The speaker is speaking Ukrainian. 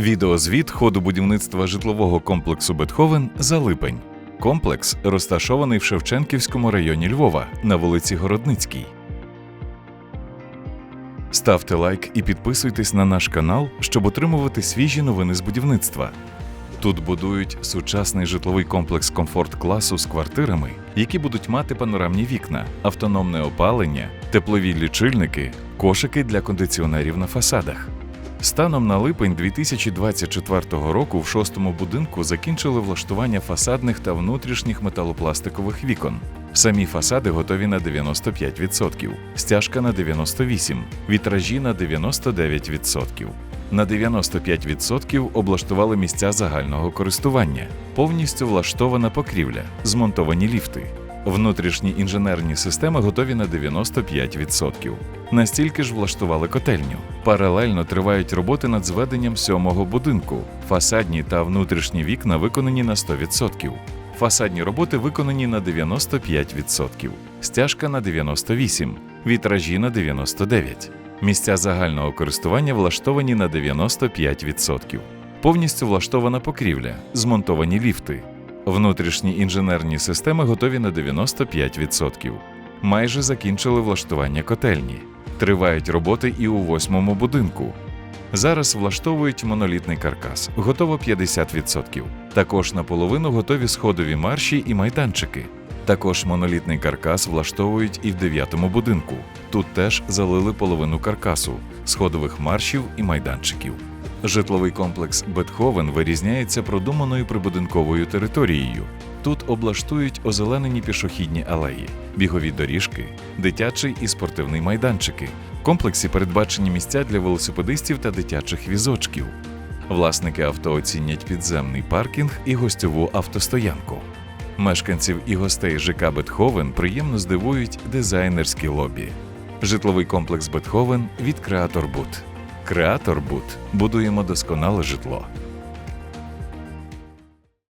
Відеозвіт ходу будівництва житлового комплексу Бетховен за липень. Комплекс розташований в Шевченківському районі Львова на вулиці Городницькій. Ставте лайк і підписуйтесь на наш канал, щоб отримувати свіжі новини з будівництва. Тут будують сучасний житловий комплекс комфорт класу з квартирами, які будуть мати панорамні вікна, автономне опалення, теплові лічильники, кошики для кондиціонерів на фасадах. Станом на липень 2024 року в шостому будинку закінчили влаштування фасадних та внутрішніх металопластикових вікон. Самі фасади готові на 95%, стяжка на 98%, вітражі на 99%. На 95% облаштували місця загального користування, повністю влаштована покрівля, змонтовані ліфти. Внутрішні інженерні системи готові на 95%. Настільки ж влаштували котельню. Паралельно тривають роботи над зведенням сьомого будинку. Фасадні та внутрішні вікна виконані на 100%. Фасадні роботи виконані на 95%, стяжка на 98%, вітражі на 99%. Місця загального користування влаштовані на 95%. Повністю влаштована покрівля, змонтовані ліфти. Внутрішні інженерні системи готові на 95%. Майже закінчили влаштування котельні. Тривають роботи і у восьмому будинку. Зараз влаштовують монолітний каркас, готово 50%. Також наполовину готові сходові марші і майданчики. Також монолітний каркас влаштовують і в дев'ятому будинку. Тут теж залили половину каркасу, сходових маршів і майданчиків. Житловий комплекс Бетховен вирізняється продуманою прибудинковою територією. Тут облаштують озеленені пішохідні алеї, бігові доріжки, дитячий і спортивний майданчики. В комплексі передбачені місця для велосипедистів та дитячих візочків. Власники авто оцінять підземний паркінг і гостьову автостоянку. Мешканців і гостей ЖК Бетховен приємно здивують дизайнерські лобі. Житловий комплекс Бетховен від Креатор Бут. Креатор Бут будуємо досконале житло.